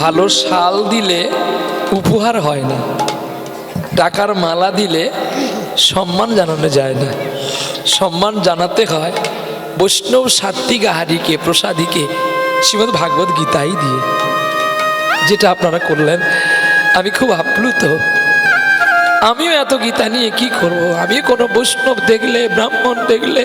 ভালো শাল দিলে উপহার হয় না। টাকার মালা দিলে সম্মান জানানো যায় না। সম্মান জানাতে হয় বৈষ্ণব সাত্বিক আহারিকে, প্রসাদীকে, শ্রীমদ ভাগবত গীতাই দিয়ে। যেটা আপনারা করলেন, আমি খুব আপ্লুত। আমিও এত গীতা নিয়ে কি করব? আমি কোনো বৈষ্ণব দেখলে, ব্রাহ্মণ দেখলে,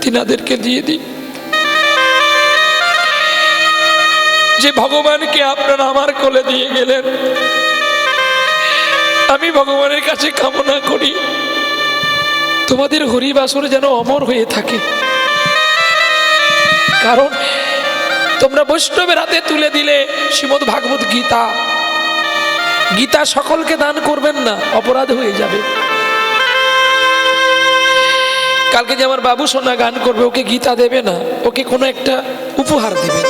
তিনাদেরকে দিয়ে দিই। যে ভগবানকে আপনারা আমার কোলে দিয়ে গেলেন, আমি ভগবানের কাছে কামনা করি, তোমাদের হরিবাসর যেন অমর হয়ে থাকে। কারণ তোমরা বৈষ্ণবের হাতে তুলে দিলে শ্রীমদ ভাগবত গীতা গীতা সকলকে দান করবেন না, অপরাধ হয়ে যাবে। কালকে যে আমার বাবু সোনা গান করবে, ওকে গীতা দেবে না, ওকে কোনো একটা উপহার দেবে।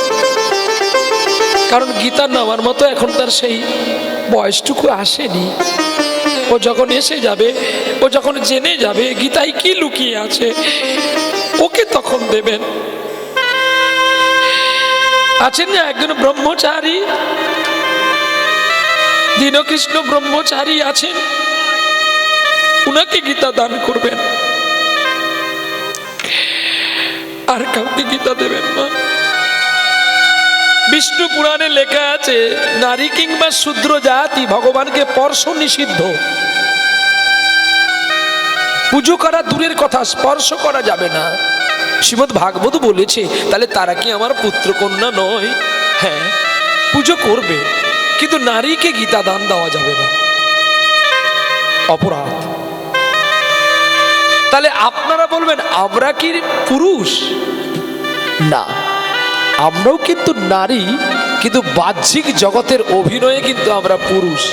কারণ গীতা নেওয়ার মতো এখন তার সেই বয়সটুকু আসেনি। ও যখন এসে যাবে, ও যখন জেনে যাবে গীতায় কি লুকিয়ে আছে, ওকে তখন দেবেন। আছেন না একজন ব্রহ্মচারী? দীনকৃষ্ণ ব্রহ্মচারী আছেন। উনাকে গীতা দান করবেন। আর কাউকে গীতা দেবেন না। বিষ্ণু পুরাণে লেখা আছে, নারী কিংবা শূদ্র জাতি ভগবানকে স্পর্শ নিষিদ্ধ। পুজো করা দূরের কথা, স্পর্শ করা যাবে না। শ্রীমদ ভাগবত বলেছে, তাহলে তারা কি আমার পুত্র কন্যা নয়? হ্যাঁ পুজো করবে, কিন্তু নারীকে গীতা দান দেওয়া যাবে না। অপরাধ। তাহলে আপনারা বলবেন, আমরা কি পুরুষ? না। আমরাও কিন্তু নারী, কিন্তু বাহ্যিক জগতের অভিনয়ে কিন্তু আমরা পুরুষ।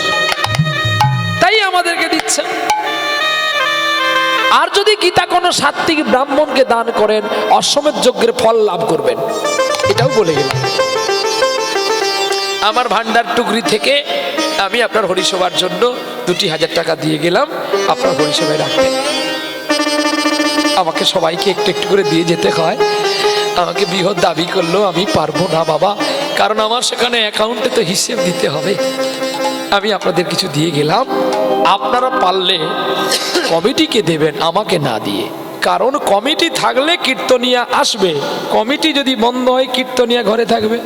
তাই আমাদেরকে দিচ্ছেন। আর যদি গীতা কোনো সাত্বিক ব্রাহ্মণকে দান করেন, অশ্বমেধ যজ্ঞের ফল লাভ করবেন। এটাও বলে গেলাম। আমার ভান্ডার টুকরি থেকে আমি আপনার হরিসভার জন্য দুটি হাজার টাকা দিয়ে গেলাম। আপনার হরিসভায় রাখবেন। আমাকে সবাইকে একটু একটু করে দিয়ে যেতে হয়। আমাকে বৃহৎ দাবি করল আমি পারব না বাবা। কারণ আমার সেখানে অ্যাকাউন্টে তো হিসেব দিতে হবে। আমি আপনাদের কিছু দিয়ে গেলাম। আপনারা পারলে কমিটিকে দেবেন, আমাকে না দিয়ে। কারণ কমিটি থাকলে কীর্তনিয়া আসবে। কমিটি যদি বন্ধ হয়, কীর্তনিয়া ঘরে থাকবে।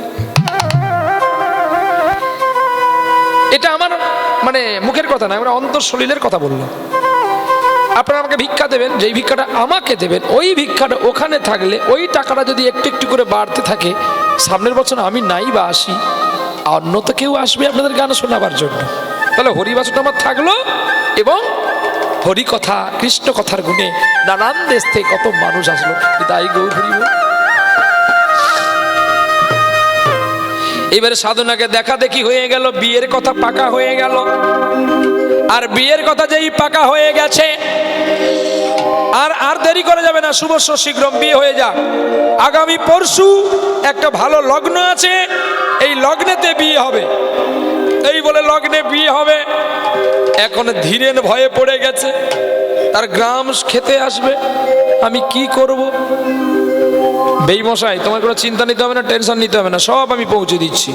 এটা আমার মানে মুখের কথা না, আমরা অন্তঃশলীলের কথা বললাম। আপনারা আমাকে ভিক্ষা দেবেন, যেই ভিক্ষাটা আমাকে দেবেন, ওই ভিক্ষাটা ওখানে থাকলে ওই টাকাটা যদি একটু একটু করে বাড়তে থাকে, সামনের বছর আমি নাই বা আসি, অন্য তো কেউ আসবে আপনাদের গান শোনাবার জন্য। তাহলে হরিবাসনটা আমার থাকল এবং হরি কথা কৃষ্ণ কথার গুণে নানান দেশ থেকে কত মানুষ আসলো। তাই গৌ হরিব এবারে সাধনাকে দেখা দেখি হয়ে গেল, বিয়ের কথা পাকা হয়ে গেল। আর বিয়ের কথা যেই পাকা হয়ে গেছে আর আর দেরি করে যাবে না শুভস্য শীঘ্র বিয়ে হয়ে যাক। আগামী পরশু একটা ভালো লগ্ন আছে, এই লগ্নেতে বিয়ে হবে। এই বলে লগ্নে বিয়ে হবে, এখন ধীরেন ভয়ে পড়ে গেছে। তার গ্রাম খেতে আসবে, আমি কি করব? বেইমশাই, তোমার কোনো চিন্তা নিতে হবে না, টেনশন নিতে হবে না, সব আমি পৌঁছে দিচ্ছি।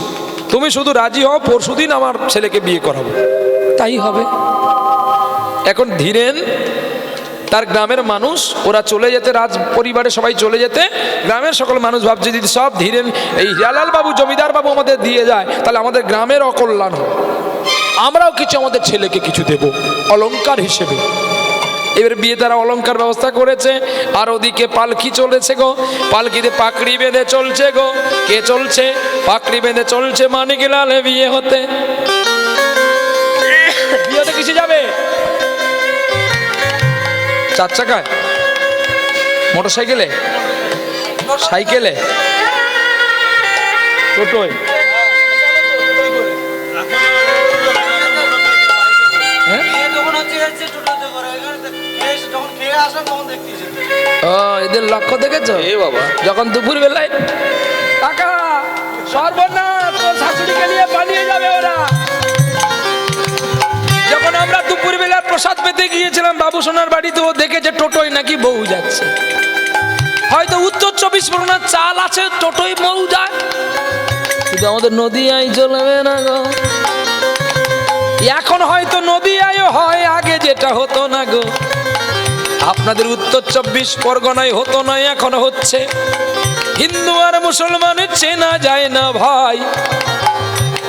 তুমি শুধু রাজি হও, পরশুদিন আমার ছেলেকে বিয়ে করাবো। তাই হবে। এখন ধীরেন তার গ্রামের মানুষ, ওরা চলে যেতে, রাজ পরিবারে সবাই চলে যেতে, গ্রামের সকল মানুষ ভাবছে, যদি সব ধীরেন, এই হিয়ালাল বাবু, জমিদার বাবু আমাদের দিয়ে যায়, তাহলে আমাদের গ্রামের অকল্যাণ হবে। আমরাও কিছু আমাদের ছেলেকে কিছু দেব, অলংকার হিসেবে। এবার বিয়ে তারা অলংকার ব্যবস্থা করেছে, আর ওদিকে পালকি চলেছে গো, পালকিতে পাকড়ি বেঁধে চলছে গো, কে চলছে? পাকড়ি বেঁধে চলছে মানিক লালে বিয়ে হতে। চার চাকায় মোটর সাইকেলে? সাইকেলে টোটোয়? হ্যাঁ? ও এদের লক্ষ্য দেখেছ? এ বাবা। যখন দুপুর বেলায় কাকা সর্বনাশ! তোর শাশুড়িকে নিয়ে পালিয়ে যাবে ওরা। প্রসাদ পেতে গিয়েছিলাম বাবু সোনার বাড়িতে, ও দেখেছে টোটোই নাকি বউ যাচ্ছে। হয়তো উত্তর চব্বিশ পরগনার চাল আছে টোটোই মৌ যায়। কিন্তু আমাদের নদীয়াই চলবে না গো। এখন হয়তো নদীয়ায় হয়, আগে যেটা হতো না গো। আপনাদের উত্তর চব্বিশ পরগনায় হতো না, এখন হচ্ছে। হিন্দু আর মুসলমানের চেনা যায় না ভাই।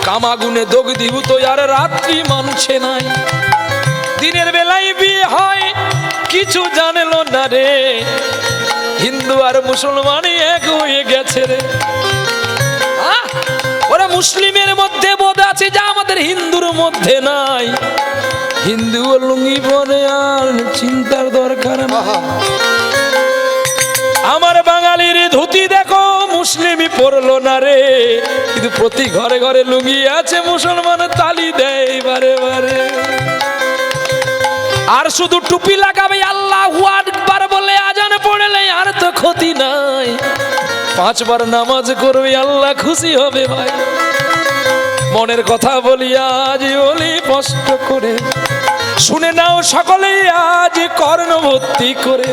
কামাগুনে দগদিভূত আর রাত্রি মানছে নাই। দিনের বেলায় বিয়ে হয় কিছু জানলো না রে। হিন্দু আর মুসলমান এক হয়ে গেছে রে! ওরা মুসলিমের মধ্যে বোধ আছে যা আমাদের হিন্দুর মধ্যে নাই। হিন্দু ও লুঙ্গি পরে আর চিন্তার দরকার আমার বাঙালির ধুতি দেখো মুসলিমই পরলো না রে। কিন্তু প্রতি ঘরে ঘরে লুঙ্গি আছে মুসলমান তালি দেয় বারে বারে। আর শুধু টুপি লাগাবে আল্লাহ আকবার বলে আজান পড়লে আর তো ক্ষতি নাই। পাঁচবার নামাজ করবে আল্লাহ খুশি হবে ভাই। মনের কথা বলি আজ বলি কষ্ট করে। শুনে নাও সকলেই আজ কর্ণ ভর্তি করে।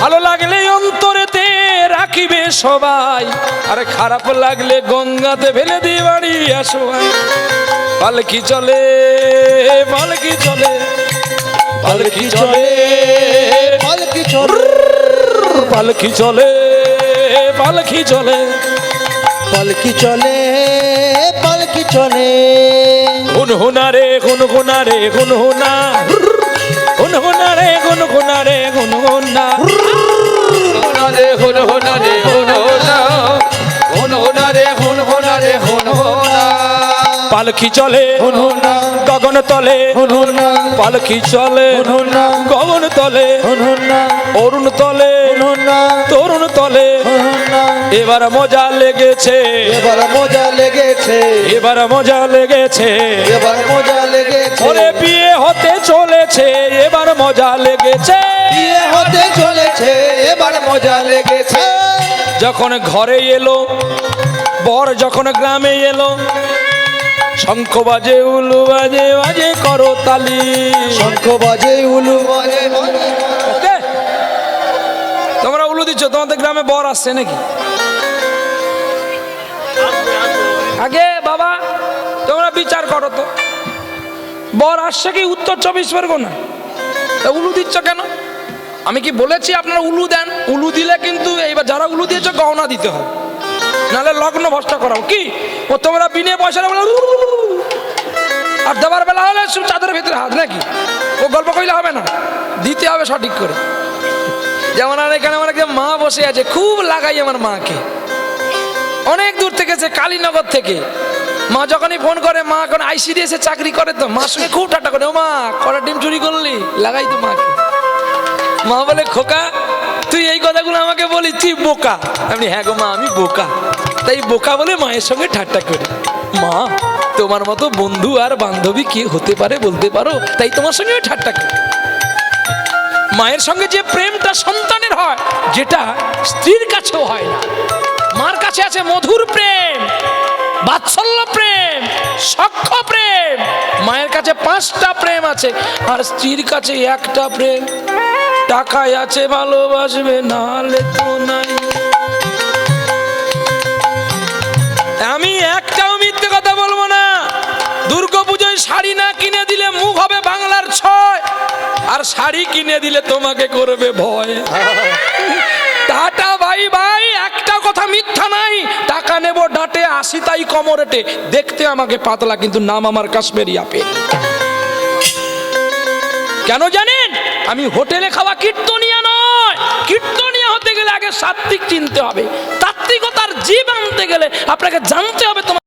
ভালো লাগলে অন্তরেতে রাখিবে সবাই। আরে খারাপ লাগলে গঙ্গাতে ফেলে দিয়ে বাড়ি আসো পালকি চলে পালকি চলে। পালকি চলে পালকি চলে। পালকি চলে পালকি চলে। পালকি চলে পালকি চলে। গুনগুনা রে গুনগুনা রে গুনগুনা গুনগুনা রে গুনগুনা রে গুনগুনা গুনগুনা রে গুনগুনা রে গুনগুনা পালকি চলে গগন তলে পালকি চলে গগন তলে অরুণ তলে তরুণ তলে এবার মজা লেগেছে। এবার মজা লেগেছে। এবার মজা লেগেছে। এবার মজা লেগেছে। ওরে বিয়ে হতে চলেছে এবার মজা লেগেছে। বিয়ে হতে চলেছে এবার মজা লেগেছে। যখন ঘরে এলো বর যখন গ্রামে এলো শঙ্খ বাজে উলু বাজে বাজে করো তালি। শঙ্খ বাজে উলু বাজে। তোমরা উলু দিচ্ছ তোমাদের গ্রামে বর আসছে নাকি? আগে বাবা তোমরা বিচার করো তো। বর আসছে কি উত্তর চব্বিশ পরগনা? উলু দিচ্ছ কেন? আমি কি বলেছি আপনারা উলু দেন? উলু দিলে কিন্তু এইবার যারা উলু দিয়েছ গহনা দিতে হবে। নাহলে লগ্ন ভ্রষ্ট করাও। কি? ও তোমরা বিনে পয়সা আর দেবার বেলা হলে চাদরের ভিতরে হাত, নাকি? ও গল্প কইলে হবে না। দিতে হবে সঠিক করে। যেমন আর এখানে আমার একজন মা বসে আছে, খুব লাগাই আমার মাকে। অনেক দূর থেকে যে কালীনগর থেকে। মা যখনই ফোন করে, মা এখন আইসিডিএস চাকরি করে তো মার সঙ্গে খুব ঠাট্টা করে, ও মা, কটা ডিম চুরি করলি? লাগাই তো মাকে। মা বলে, খোকা তুই এই কথাগুলো আমাকে বলি তুই বোকা। আমি হ্যাঁ গো মা, আমি বোকা। তাই বোকা বলে মায়ের সঙ্গে ঠাট্টা করি। মা, তোমার মতো বন্ধু আর বান্ধবী কে হতে পারে বলতে পারো? তাই তোমার সঙ্গে ঠাট্টা করি। মায়ের সঙ্গে যে প্রেমটা সন্তানের হয়, যেটা স্ত্রীর কাছেও হয় না। মার কাছে আছে মধুর প্রেম, বাৎসল্য প্রেম সক্ষ প্রেম। মায়ের কাছে পাঁচটা প্রেম আছে, আর স্ত্রীর কাছে একটা প্রেম। টাকায় আছে ভালোবাসবে, নাহলে তো নাই। আমি একটাও মিথ্যে কথা বলব না। দুর্গাপুজোয় শাড়ি না কিনে দিলে মুখ হবে বাংলার ছয়। আর শাড়ি কিনে দিলে তোমাকে করবে ভয়। টাটা ভাই ভাই একটা কথা মিথ্যা নাই। টাকা নেব ডাটে, আসি তাই কমরেটে। দেখতে আমাকে পাতলা, কিন্তু নাম আমার কাশ্মীরি আপেল। কেন জানেন আমি হোটেলে খাওয়া কীর্তনিয়া নয়। কীর্তনিয়া হতে গেলে আগে সাত্বিক চিনতে হবে। তাত্ত্বিকতার জীব আনতে গেলে আপনাকে জানতে হবে তোমার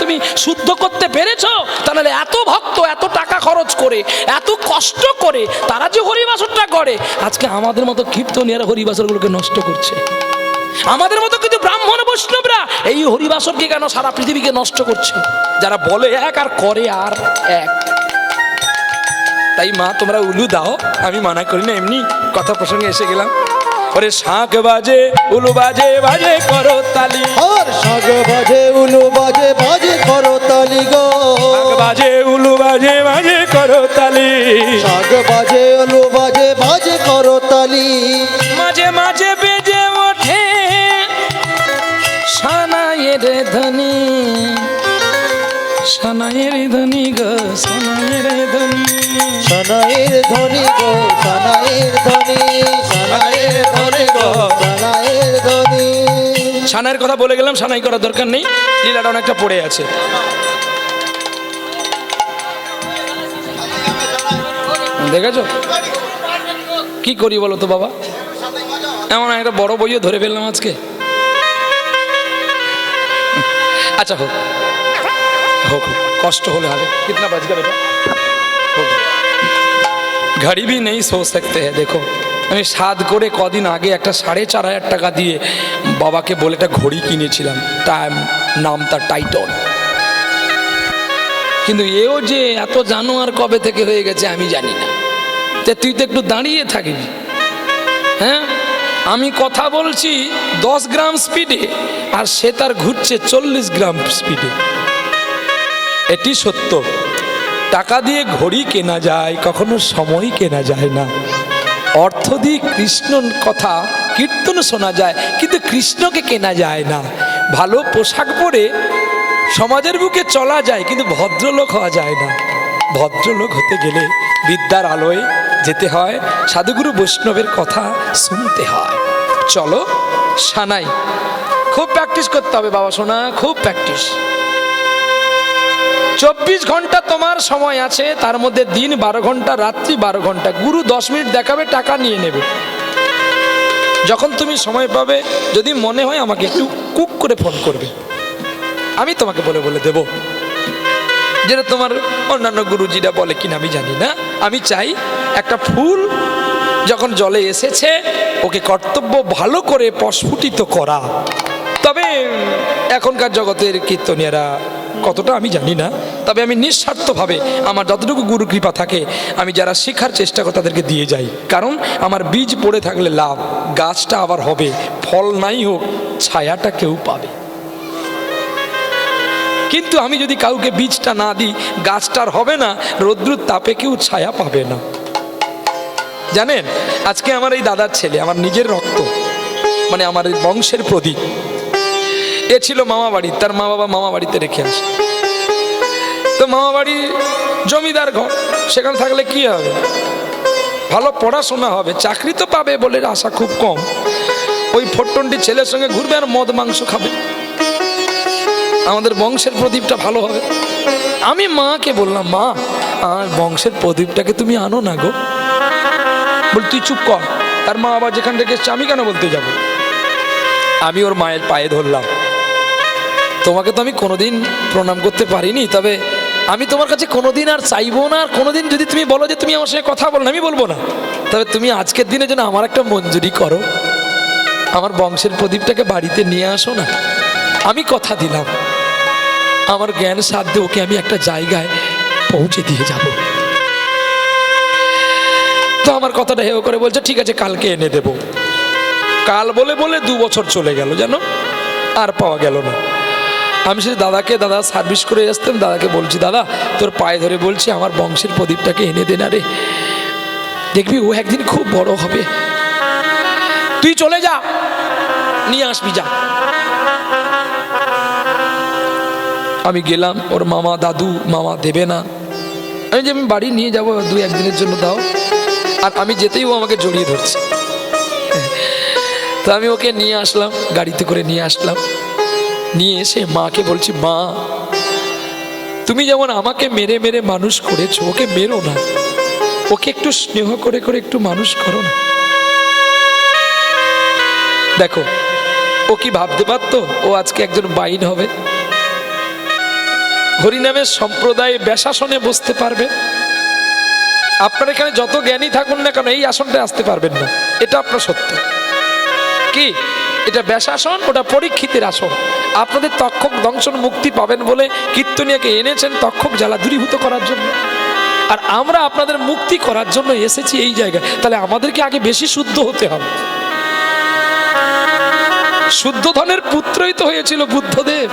তুমি শুদ্ধ করতে পেরেছ। তাহলে এত ভক্ত, এত টাকা খরচ করে, এত কষ্ট করে তারা যে হরিবাসরটা করে আজকে আমাদের মতো কীর্তনিয়ারা হরিবাসরগুলোকে নষ্ট করছে। আমাদের মতো কিন্তু ব্রাহ্মণ, বৈষ্ণবরা এই হরিবাসরকে কেন সারা পৃথিবীকে নষ্ট করছে? যারা বলে এক আর করে আর এক। তাই মা তোমরা উলু দাও। আমি মানা করি না এমনি কথা প্রসঙ্গে এসে গেলাম। ওরে শাঁখ বাজে উলু বাজে বাজে করো তালি ওর শাঁখ বাজে উলু বাজে বাজে করো তালি গো বাজে উলু বাজে বাজে করো তালি শাঁখ বাজে উলু বাজে বাজে করো তালি মাঝে মাঝে বেজে ওঠে সানায়ের ধ্বনি। সানায়ের ধ্বনি গো সানায়ের ধ্বনি সানাইয়ের ধ্বনি গো সানাইয়ের ধ্বনি সানাইয়ের ধ্বনি গো সানাইয়ের ধ্বনি সানাইয়ের কথা বলে গেলাম সানাই করার দরকার নেই। লীলাটা অনেকটা পড়ে আছে। দেখেছ? কি করি বলো তো বাবা? এমন একটা বড় বইও ধরে ফেললাম আজকে। আচ্ছা হোক। হোক হোক। কষ্ট হলে হবে কিতনা বাজ গা বেটা হোক ঘড়ি भी नहीं सो सकते हैं देखो আমি সাদ করে কদিন আগে একটা সাড়ে চার হাজার টাকা দিয়ে বাবাকে বলে একটা ঘড়ি কিনেছিলাম টাইম নাম তার টাইটন কিন্তু এও যে এত জানো আর কবে থেকে হয়ে গেছে আমি জানি না তা তুই তো একটু দাঁড়িয়ে থাকবি হ্যাঁ আমি কথা বলছি দশ গ্রাম স্পিডে আর সে তার ঘুরছে চল্লিশ গ্রাম স্পিডে এটি সত্য। টাকা দিয়ে ঘড়ি কেনা যায়, কখনো সময় কেনা যায় না। অর্থ দিয়ে কৃষ্ণ কথা কীর্তন শোনা যায়, কিন্তু কৃষ্ণকে কেনা যায় না। ভালো পোশাক পরে সমাজের বুকে চলা যায়, কিন্তু ভদ্রলোক হওয়া যায় না। ভদ্রলোক হতে গেলে বিদ্যার আলোয় যেতে হয়, সাধুগুরু বৈষ্ণবের কথা শুনতে হয়। চলো, সানাই। খুব প্র্যাকটিস করতে হবে, বাবা সোনা, খুব প্র্যাকটিস চব্বিশ ঘণ্টা তোমার সময় আছে, তার মধ্যে দিন বারো ঘণ্টা, রাত্রি বারো ঘণ্টা। গুরু দশ মিনিট দেখাবে, টাকা নিয়ে নেবে। যখন তুমি সময় পাবে, যদি মনে হয় আমাকে একটু কুক করে ফোন করবে, আমি তোমাকে বলে বলে দেব। যেটা তোমার অন্যান্য গুরুজিরা বলে কিনা আমি জানি না। আমি চাই একটা ফুল যখন জলে এসেছে, ওকে কর্তব্য ভালো করে প্রস্ফুটিত করা। তবে এখনকার জগতের কীর্তনিয়ারা কতটা আমি জানি না, তবে আমি নিঃস্বার্থভাবে আমার যতটুকু গুরু কৃপা থাকে, আমি যারা শেখার চেষ্টা করে তাদেরকে দিয়ে যাই। কারণ আমার বীজ পড়ে থাকলে লাভ, গাছটা আবার হবে, ফল নাই হোক, ছায়াটা কেউ পাবে। কিন্তু আমি যদি কাউকে বীজটা না দিই গাছটার হবে না, রৌদ্রুর তাপে কেউ ছায়া পাবে না। জানেন, আজকে আমার এই দাদার ছেলে, আমার নিজের রক্ত মানে আমার বংশের প্রদীপ এ ছিল মামা বাড়ি, তার মা বাবা মামা বাড়িতে রেখে আসে। তো মামা বাড়ি জমিদার ঘর, সেখানে থাকলে কি হবে? ভালো পড়াশোনা হবে, চাকরি তো পাবে বলে আশা খুব কম। ওই ফোরটনটি ছেলের সঙ্গে ঘুরবে আর মদ, মাংস খাবে। আমাদের বংশের প্রদীপটা ভালো হবে। আমি মাকে বললাম, মা, আর বংশের প্রদীপটাকে তুমি আনো না গো। বল, তুই চুপ কর, তার মা আবার যেখান থেকে এসছে আমি কেন বলতে যাব? আমি ওর মায়ের পায়ে ধরলাম। তোমাকে তো আমি কোনোদিন প্রণাম করতে পারিনি, তবে আমি তোমার কাছে কোনোদিন আর চাইব না, আর কোনোদিন যদি তুমি বলো যে তুমি আমার সঙ্গে কথা বলো আমি বলব না। তবে তুমি আজকের দিনের জন্য আমার একটা মঞ্জুরি করো। আমার বংশের প্রদীপটাকে বাড়িতে নিয়ে আসো না। আমি কথা দিলাম। আমার জ্ঞান সাধ্যে ওকে আমি একটা জায়গায় পৌঁছে দিয়ে যাব। তো আমার কথাটা হেও করে বলছে, ঠিক আছে, কালকে এনে দেব। কাল বলে বলে দু বছর চলে গেল, জানো? আর পাওয়া গেল না। আমি সে দাদাকে, দাদা, সার্ভিস করে আসতাম, দাদাকে বলছি, দাদা, তোর পায়ে ধরে বলছি, আমার বংশের প্রদীপটাকে এনে দে না রে। দেখবি, ও একদিন খুব বড় হবে। তুই চলে যা, নিয়ে আসবি, যা। আমি গেলাম, ওর মামা, দাদু, মামা দেবে না। আমি যে আমি বাড়ি নিয়ে যাব, দু একদিনের জন্য দাও। আর আমি যেতেই ও আমাকে জড়িয়ে ধরছে। তো আমি ওকে নিয়ে আসলাম, গাড়িতে করে নিয়ে আসলাম। নিয়ে এসে মাকে বলছি, মা, তুমি যেমন আমাকে মেরে মেরে মানুষ করেছ, ওকে মেরো না। ওকে একটু স্নেহ করে করে একটু মানুষ করো না। দেখো, ও কি ভাবতে পারতো? ও আজকে একজন বাইন হবে। হরিনামের সম্প্রদায়ে ব্যাসাসনে বসতে পারবে। আপনার এখানে যত জ্ঞানী থাকুন না কেন, এই আসনটা আসতে পারবেন না। এটা আপনার সত্য। কি? এটা ব্যাসাসন ওটা পরীক্ষিতের আসন। আপনাদের তক্ষক দংশন মুক্তি পাবেন বলে কীর্তনিয়াকে এনেছেন তক্ষক জ্বালা দূরীভূত করার জন্য। আর আমরা আপনাদের মুক্তি করার জন্য এসেছি এই জায়গায়। তাহলে আমাদেরকে আগে বেশি শুদ্ধ হতে হবে। শুদ্ধ ধনের পুত্রই তো হয়েছিল বুদ্ধদেব।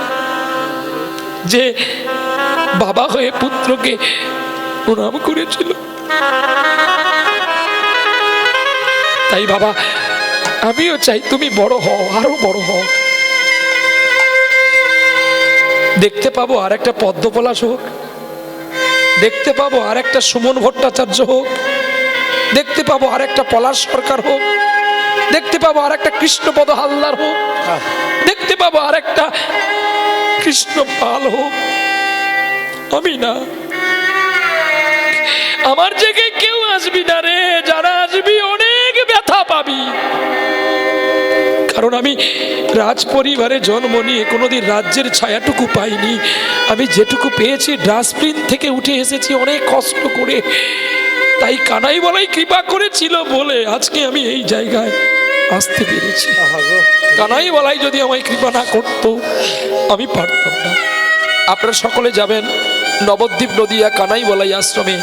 যে বাবা হয়ে পুত্রকে প্রণাম করেছিল। তাই বাবা আমিও চাই তুমি বড় হও, আরও বড় হও। দেখতে পাবো আর একটা পদ্মপলাশ হোক, দেখতে পাবো আর একটা সুমন ভট্টাচার্য হোক, দেখতে পাবো আর একটা পলাশ সরকার হোক, দেখতে পাবো আর একটা কৃষ্ণপদ হালদার হোক, দেখতে পাবো আর একটা কৃষ্ণ পাল হোক। আমি না। আমার জায়গায় কেউ আসবি না রে, যারা আসবি অনেক কারণ আমি রাজ পরিবারে জন্ম নিয়ে কোনোদিন রাজ্যের ছায়াটুকু পাইনি। আমি যেটুকু পেয়েছি, ডাস্টবিন থেকে উঠে এসেছি অনেক কষ্ট করে। তাই কানাই বলাই কৃপা করেছিল বলে আজকে আমি এই জায়গায় আসতে পেরেছি। কানাই বলাই যদি আমায় কৃপা না করতো, আমি পারতাম না। আপনারা সকলে যাবেন নবদ্বীপ নদিয়া কানাই বলাই আশ্রমে।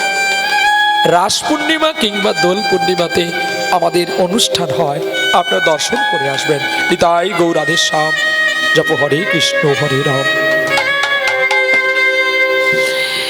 রাস পূর্ণিমা কিংবা দোল পূর্ণিমাতে আমাদের অনুষ্ঠান হয়। আপনারা দর্শন করে আসবেন। নিতাই গৌরাধের শ্যাম জপ হরে কৃষ্ণ হরে রাম।